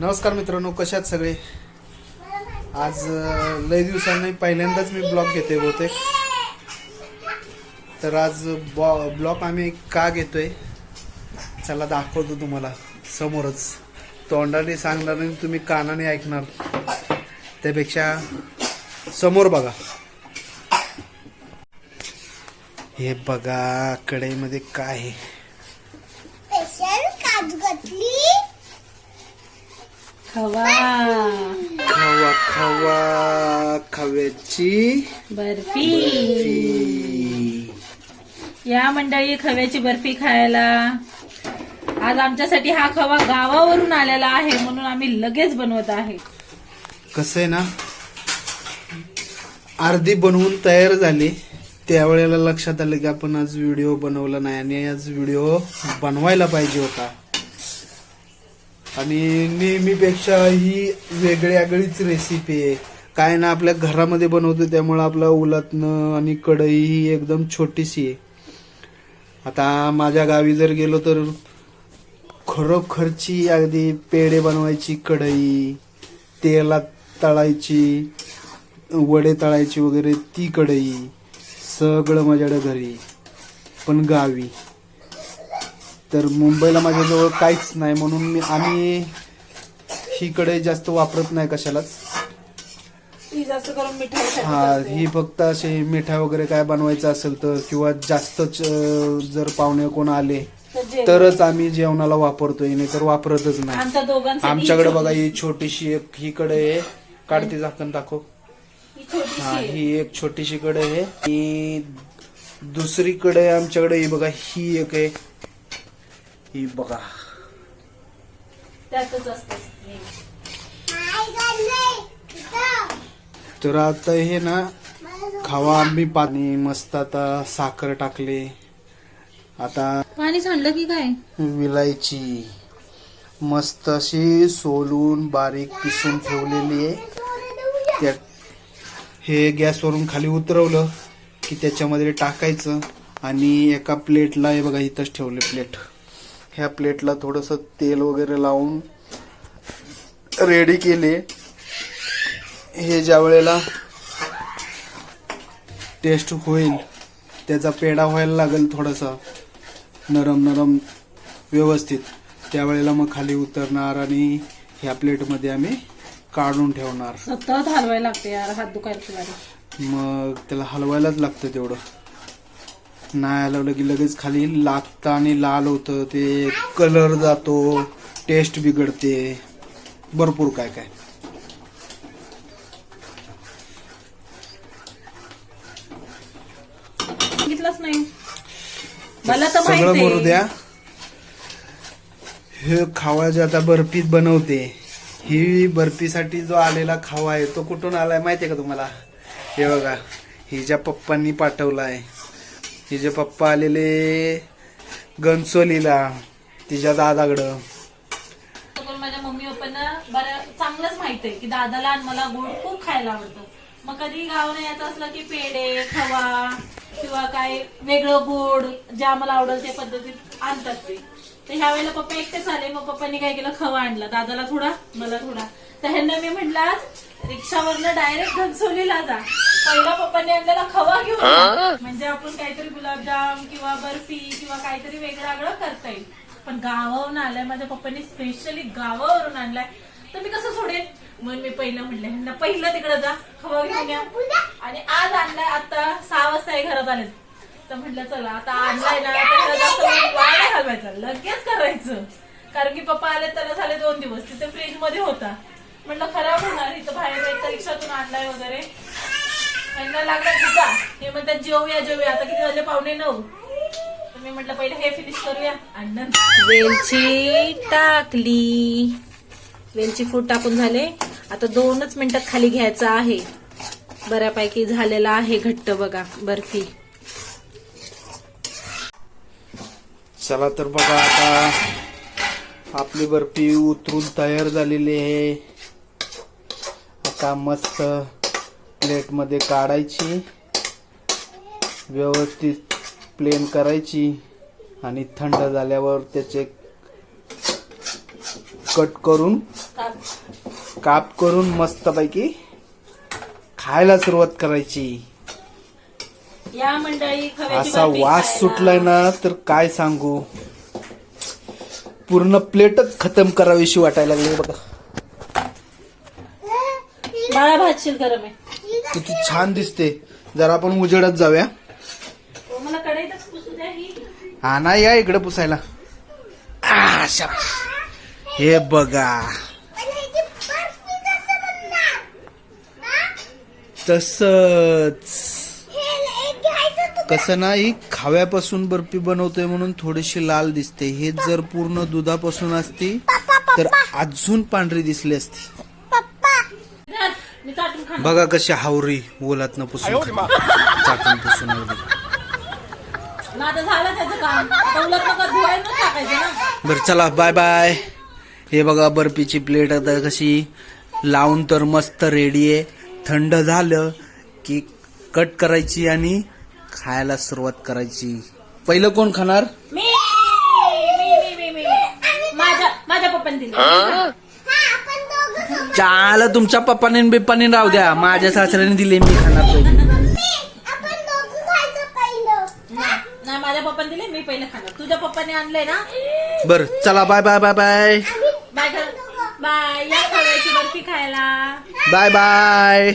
नमस्कार मित्रांनो कशात सगळे? आज लय दिवसांनी पहिल्यांदाच मी ब्लॉग घेते बहुतेक. तर आज बॉ ब्लॉग आम्ही का घेतोय? चला दाखवतो तुम्हाला समोरच. तोंडाने सांगणार आणि तुम्ही कानाने ऐकणार. त्यापेक्षा समोर बघा. हे बघा कढईमध्ये काय आहे? खवा. खवा खवा खव्याची बर्फी. या मंडळी खव्याची बर्फी खायला. आज आमच्यासाठी हा खवा गावावरून आलेला आहे म्हणून आम्ही लगेच बनवत आहे. कसं आहे ना अर्धी बनवून तयार झाली. त्यावेळेला लक्षात आलं की आपण आज व्हिडिओ बनवला नाही आणि आज व्हिडिओ बनवायला पाहिजे होता. आणि नेहमीपेक्षा ही वेगळी आगळीच रेसिपी आहे. काय ना आपल्या घरामध्ये बनवतो त्यामुळं आपलं उलटणं आणि कढई ही एकदम छोटीशी आहे. आता माझ्या गावी जर गेलो तर खरोखरची अगदी पेढे बनवायची कढई तेलात तळायची वडे तळायची वगैरे ती कढई सगळं माझ्याकडे घरी पण गावी तर मुंबईला माझ्याजवळ काहीच नाही म्हणून मी आम्ही ही कढई जास्त वापरत नाही कशालाच. हा ही फक्त असे मिठा वगैरे काय बनवायचं असेल तर किंवा जास्तच अं, जर पाहुणे कोण आले तरच आम्ही जेवणाला वापरतोय नाही तर वापरतच नाही. आमच्या दोघांसाठी आमच्याकडे बघा ही छोटीशी एक ही कडे आहे. काढते झाकण दाखव. ही छोटीशी हा आहे. ही एक छोटीशी कडे आहे. ही दुसरी कडे आमच्याकडे ही बघा ही एक आहे. ही बघा. त्यातच असतं. तर आता हे ना खावा आंबी पाणी मस्त आता साखर टाकले. आता पाणी सांडलं की काय? विलायची. मस्त अशी सोलून बारीक पिसून ठेवलेली आहे. त्या हे गॅसवरून खाली उतरवलं की त्याच्यामध्ये टाकायचं आणि एका प्लेटला हे बघा इथंच ठेवले प्लेट. ह्या प्लेटला थोडंसं तेल वगैरे लावून रेडी केले. हे ज्या वेळेला टेस्ट होईल त्याचा पेढा व्हायला लागेल थोडासा नरम नरम व्यवस्थित. त्यावेळेला मग खाली उतरणार आणि ह्या प्लेटमध्ये आम्ही काढून ठेवणार. सतत हलवायला लागते यार हात दुखायला. मग त्याला हलवायलाच लागतं तेवढं. नाही हलवलं की लगेच खाली लागतं आणि लाल होतं. ते कलर जातो टेस्ट बिघडते. भरपूर काय काय. सांगितलंच नाही. मला तर सगळं माहिती मरू द्या. हे खावा जे आता बर्फीत बनवते. ही बर्फीसाठी जो आलेला खावा आहे तो कुठून आलाय माहितीये का तुम्हाला? हे बघा हिच्या पप्पांनी पाठवलाय. तिचे पप्पा आलेले गणसोलीला तिच्या दादाकडं. पण माझ्या मम्मी पप्पांना बऱ्या चांगलंच माहीत आहे की दादाला आणि मला गोड खूप खायला आवडतं. मग कधी गावाला यायचं असलं की पेढे खवा किंवा काय वेगळं गोड जे आम्हाला आवडेल त्या पद्धतीत आणतात ते. तर ह्या वेळेला पप्पा एकटेच आले मग पप्पांनी काय केलं? खवा आणला. दादाला थोडा मला थोडा. तर ह्यांना मी म्हटलं आज रिक्षावरनं डायरेक्ट घनसोलीला जा. पहिला पप्पांनी आणलेला खवा घेऊन या. म्हणजे आपण काहीतरी गुलाबजाम किंवा बर्फी किंवा काहीतरी वेगळं वेगळं करता येईल. पण गावावरून आलाय माझ्या पप्पांनी स्पेशली गावावरून आणलाय. तर मी कसं सोडेन? मग मी पहिलं म्हटलं ह्यांना पहिलं तिकडे जा खवा घेऊन या. आणि आज आणलाय आता सहा वाजता हे घरात आले तर म्हटलं चला आता आणलाय ना तर जास्त वाया नाही घालवायचा लगेच करायचं. कारण की पप्पा आले त्याला झाले दोन दिवस तिथे फ्रीजमध्ये होता. म्हटलं खराब होणार इथं बाहेर रिक्षातून आणलाय वगैरे. त्यांना लागला तुझा हे म्हणतात जेवूया जेवूया. आता किती झाले पावणे नऊ. तर मी म्हटलं पहिले हे फिनिश करूया. आणि नंतर वेलची टाकली. वेलची फूड टाकून झाले. आता दोनच मिनिटात खाली घ्यायचं आहे. बऱ्यापैकी झालेला आहे घट्ट बघा बर्फी. चला तर बघा आता आपली बर्फी उतरून तयार झालेली आहे. आता मस्त प्लेटमध्ये काढायची व्यवस्थित प्लेन करायची आणि थंड झाल्यावर त्याचे कट करून काप. करून मस्तपैकी खायला सुरुवात करायची असा वास. सुटलाय ना तर काय सांगू पूर्ण प्लेटच खतम करावीशी वाटायला लागली बघा बाळा गरम आहे किती छान दिसते. जरा आपण उजेडात जाऊया. हो, मला कढईतच पुसू द्या ही हा नाही या इकडे पुसायला. हे बघा. बर्फी कसं बनणार? हा? तसच. हे खाव्यापासून बर्फी बनवतोय म्हणून थोडीशी लाल दिसते. हे जर पूर्ण दुधापासून असती तर अजून पांढरी दिसली असती. मी चाटून खाणार. बघा कशी हावरी ओलात न पुसून चाटून पुसून वगैरे. मग आता झालं त्याचं काम. आता उलट नका धुवायला नाही टाकायचं ना? बरं चला बाय बाय हे बघा बर्फीची प्लेट आता कशी लावून तर मस्त रेडी आहे. थंड झालं की कट करायची आणि खायला सुरुवात करायची. पहिलं कोण खाणार? मी. मी मी मी मी. माझ्या माझ्या पप्पाने दिली. हा? आपण चाल तुमच्या पप्पाने बिप्पाने राहू द्या. माझ्या सासऱ्याने दिले मी खाणार पहिले. मम्मी, आपण दोघं खायचं पहिलं. नाही माझ्या पप्पाने दिले मी पहिले खाणार. तुझ्या पप्पाने आणलंय ना? बर चला bye bye bye bye bye bye या खव्याची बर्फी खायला. Bye bye